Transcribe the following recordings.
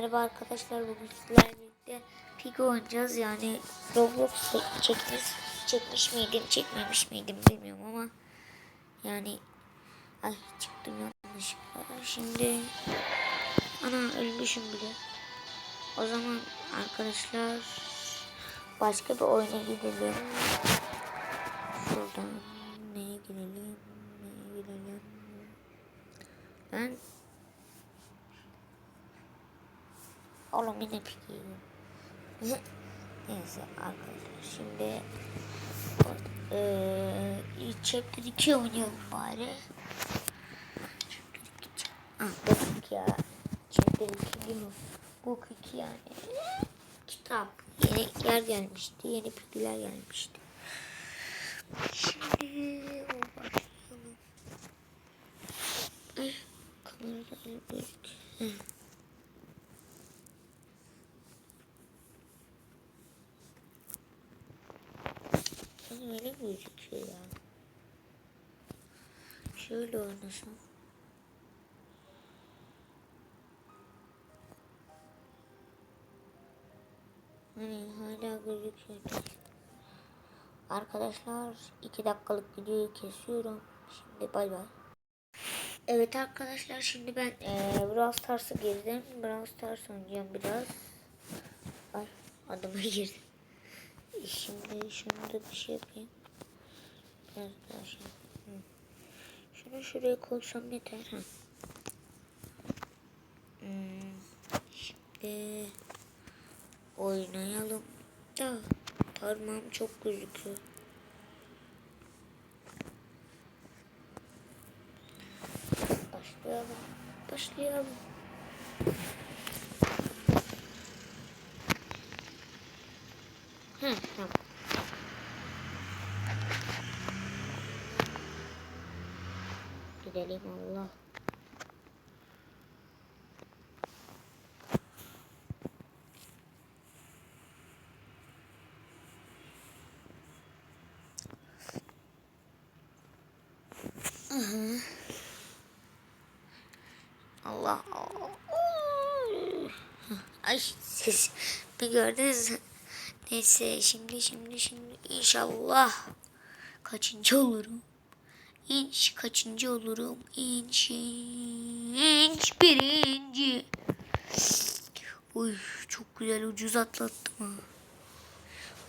merhaba arkadaşlar. Bugün sizlerle birlikte Pig oynayacağız. Yani Roblox çekmiş, çekmiş miydim, çekmemiş miydim bilmiyorum ama yani ay çıktım yanlışlıkla. Şimdi ana ölmüşüm bile. O zaman arkadaşlar başka bir oyuna gidelim. Şuradan neye girelim? Neye girelim? Ben Oğlum yine pikiyim. Neyse arkadaşlar şimdi eee chapter 2 oynayalım bari. Chapter 2 Ah book ya. Chapter 2 değil mi? Book 2 yani. Kitap. Yeni yer gelmişti. Yeni pilgiler gelmişti. Şimdi o başlayalım. Ay, kamerada büyük. Gözüküyor ya. Şöyle oynasam. Hani hala gözüküyor. Arkadaşlar iki dakikalık videoyu kesiyorum. Şimdi bay bay. Evet arkadaşlar şimdi ben e, Brawl Stars'a girdim. Brawl Stars oynayacağım biraz. Ay adıma girdim. Şimdi şunu da bir şey yapayım. Biraz daha şey. Şunu şuraya koysam yeter. Ha. Hmm. Şimdi oynayalım. Da parmağım çok gözüküyor. Başlayalım. Başlayalım. Hı, tamam. Gidelim Allah. Allah. Ay ses bir gördünüz? Neyse şimdi şimdi şimdi inşallah kaçıncı olurum? İnş kaçıncı olurum? İnş inş birinci. Uy çok güzel ucuz atlattım ha.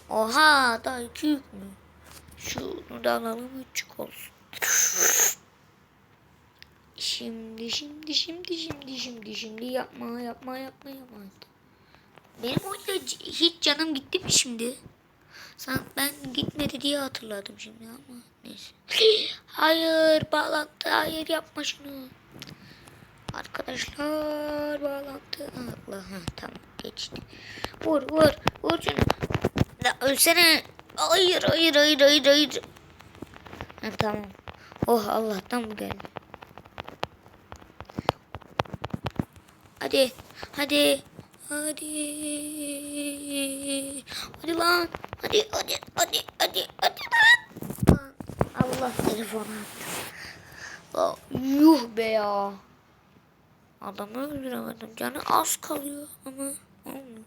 Oha daha yük mü? Şunu da alalım küçük olsun. Şimdi şimdi şimdi şimdi şimdi şimdi yapma yapma yapma yapma. Benim oyunda hiç canım gitti mi şimdi? Sen ben gitmedi diye hatırladım şimdi ama neyse. Hayır bağlantı hayır yapma şunu. Arkadaşlar bağlantı Allah ha, tamam geçti. Vur vur vur şunu. La ölsene. Hayır hayır hayır hayır hayır. Ha, tamam. Oh Allah'tan bu geldi. Hadi. Hadi. Hadi. Hadi lan. Hadi hadi hadi hadi hadi lan. Allah telefonu attı. Yuh be ya. Adamı öldüremedim. Canı az kalıyor ama olmuyor.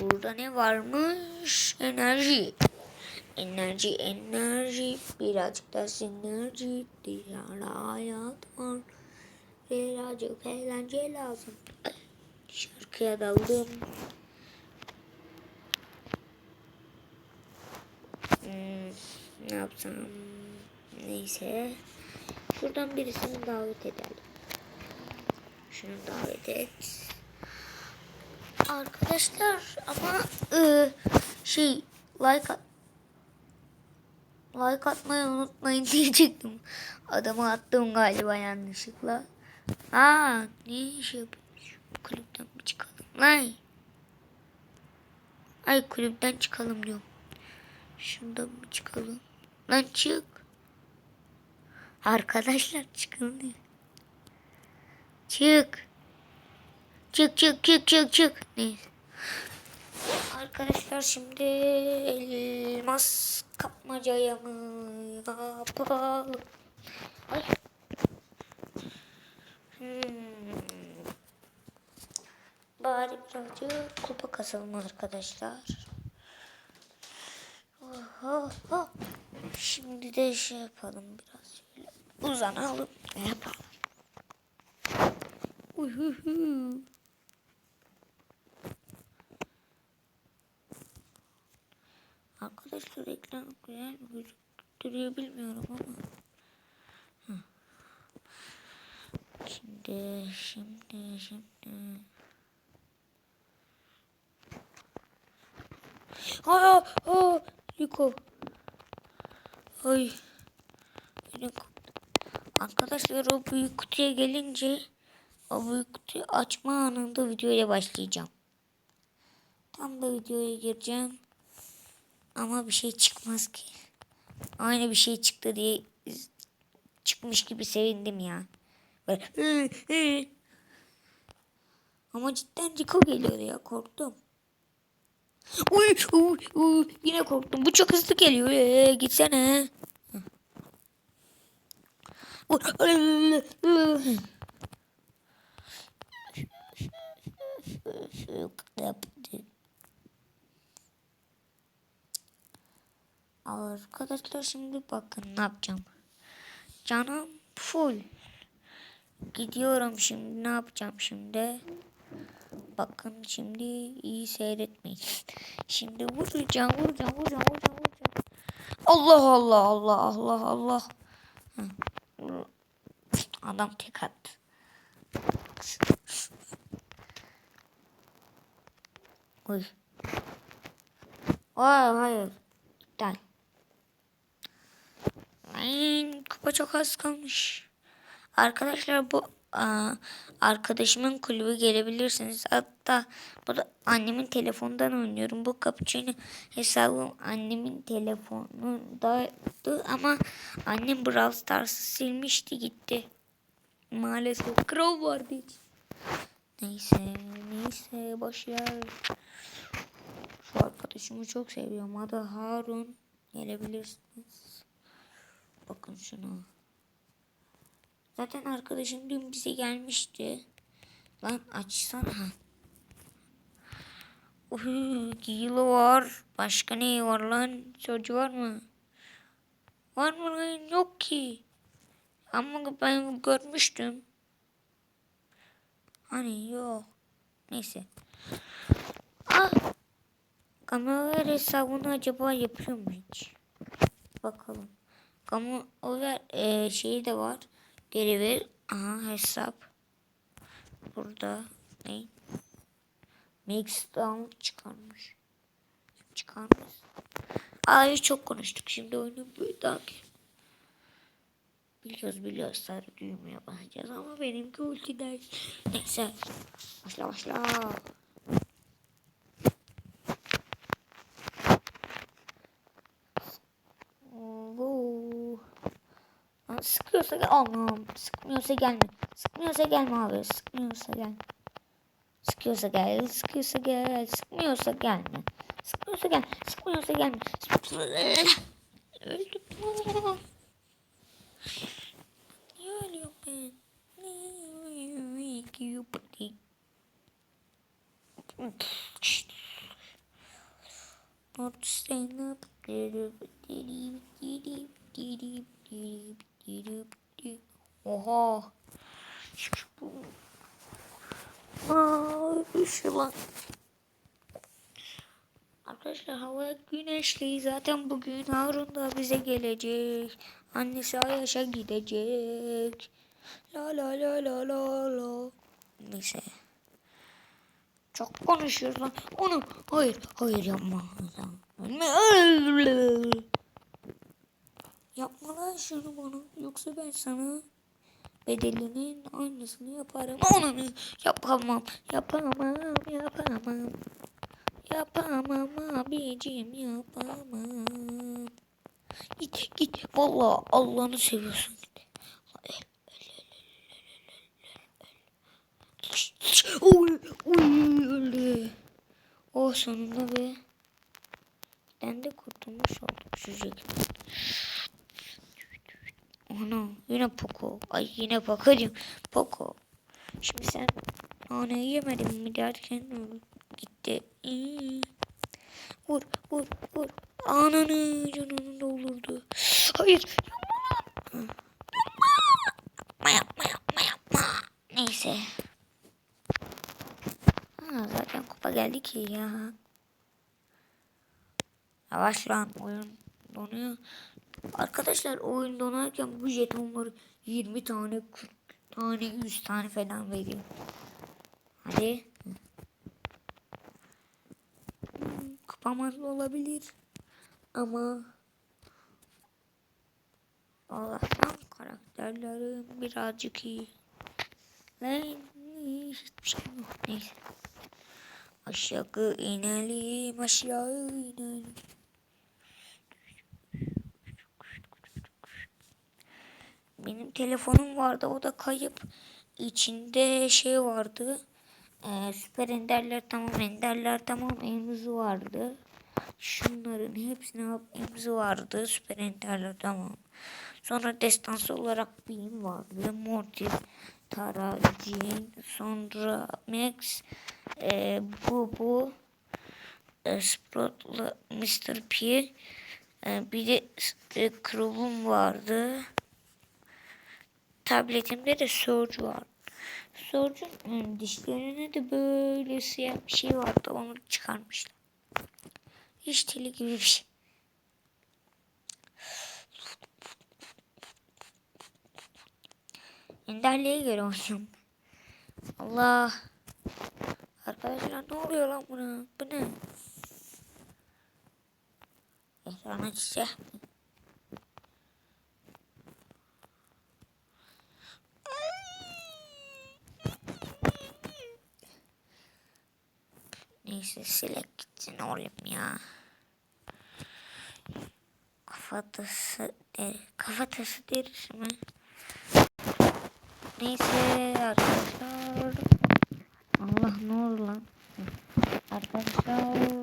Burada ne varmış? Enerji. Enerji, enerji. Birazcık da sinerji. Dışarıda hayat var. Birazcık eğlence lazım. Şarkıya daldım. Hmm, ne yapsam? Neyse. Şuradan birisini davet edelim. Şunu davet et. Arkadaşlar ama e, şey like at like atmayı unutmayın diyecektim. Adamı attım galiba yanlışlıkla. Aa ne iş yapıyormuş? Kulüpten mi çıkalım? Ay. Ay kulüpten çıkalım diyorum. Şundan mı çıkalım? Lan çık. Arkadaşlar çıkın diyor. Çık. Çık çık çık çık çık. Neyse. Arkadaşlar şimdi elmas kapmacaya mı yapalım? Ay. Hmm. Bari birazcık kupa kasalım arkadaşlar. Oho, oho. Şimdi de şey yapalım biraz şöyle uzanalım yapalım. Uhuhu. Arkadaşlar ekran güzel gözüktürüyor bilmiyorum ama. Hı. Şimdi, şimdi, şimdi. Aa, aa, Liko. Ay. Koptu. Arkadaşlar o büyük kutuya gelince o büyük kutuyu açma anında videoya başlayacağım. Tam da videoya gireceğim. Ama bir şey çıkmaz ki. Aynı bir şey çıktı diye çıkmış gibi sevindim ya. Ama cidden Rico geliyor ya korktum. Uy, uy, uy, yine korktum. Bu çok hızlı geliyor. Ee, gitsene. Arkadaşlar şimdi bakın ne yapacağım. Canım full. Gidiyorum şimdi ne yapacağım şimdi. Bakın şimdi iyi seyretmeyin. Şimdi vuracağım vuracağım vuracağım vuracağım vuracağım. Allah Allah Allah Allah Allah. Adam tek attı. Oy. Ay hayır. İptal. Ay, kupa çok az kalmış. Arkadaşlar bu arkadaşımın kulübü gelebilirsiniz. Hatta bu da annemin telefonundan oynuyorum. Bu cappuccino hesabım annemin telefonundaydı ama annem Brawl Stars'ı silmişti gitti. Maalesef Crow vardı hiç. Neyse neyse boşver. Şu arkadaşımı çok seviyorum. Adı Harun. Gelebilirsiniz. Bakın şunu. Zaten arkadaşım dün bize gelmişti. Lan açsana. Uhu, Gilo var. Başka ne var lan? Çocuğu var mı? Var mı lan? Yok ki. Ama ben görmüştüm. Hani yok. Neyse. Ah. Kamera hesabını acaba yapıyor mu hiç? Bakalım. Kamera e, şeyi de var. Geri ver. Aha hesap. Burada ne? Mix down çıkarmış. Çıkarmış. Ay çok konuştuk. Şimdi oyunu dahaki. Biliyoruz biliyoruz sarı düğmeye basacağız ama benimki ulti der. Neyse. Başla başla. Sıkıyorsa gel. Allah'ım. Sıkmıyorsa gelme. Sıkmıyorsa gelme abi. Sıkmıyorsa gelme. Sıkıyorsa gel. Sıkıyorsa gel. Sıkmıyorsa gelme. Sıkmıyorsa gel. Sıkmıyorsa gelme. Öldüm. Niye ölüyorum ben? Niye ölüyorum? Not staying up. Oha. Aa, üşü lan. Arkadaşlar hava güneşli. Zaten bugün Harun da bize gelecek. Annesi Ayaş'a gidecek. La la la la la la. Neyse. Çok konuşuyoruz lan. Onu hayır hayır yapma. Yapma lan şunu bana. Yoksa ben sana bedelinin aynısını yaparım. Onu yapamam. Yapamam. Yapamam. Yapamam abicim yapamam. Git git. Vallahi Allah'ını seviyorsun. Öldü. Oh sonunda be. Ben de kurtulmuş oldum şu. Ana yine Poco. Ay yine Poco'cum. Poco. Şimdi sen naneyi yemedim mi derken gitti. İyi. Vur vur vur. Ananı canını doldurdu. Hayır. Yapma lan. Yapma yapma yapma yapma. Neyse. Ha, zaten kupa geldi ki ya. Yavaş lan oyun donuyor. Arkadaşlar oyun donarken bu jetonları 20 tane 40 tane 100 tane falan veriyor. Hadi. Kupamazlı olabilir. Ama Allah'tan karakterlerim birazcık iyi. Lan yok. Neyse. Aşağı inelim, aşağı inelim. Benim telefonum vardı, o da kayıp. İçinde şey vardı. Ee, süper enderler tamam, enderler tamam, emzi vardı. Şunların hepsine hep emzi vardı. Süper enderler tamam. Sonra destansı olarak Beam vardı. Mortis, Tara, Jean, sonra Max, e, bu bu e, Sprout'la Mr. P e, bir de e, Krob'um vardı. Tabletimde de Surge var. Surge'un e, dişlerine de böyle siyah bir şey vardı. Onu çıkarmışlar. Hiç teli gibi bir şey. Enderliğe göre oynuyorum. Allah. Arkadaşlar ne oluyor lan buna? Bu ne? Ekran açacak mı? Neyse silek gitsin oğlum ya. Kafatası der, kafatası deriz mi? Neyse arkadaşlar. Allah ne olur lan. Arkadaşlar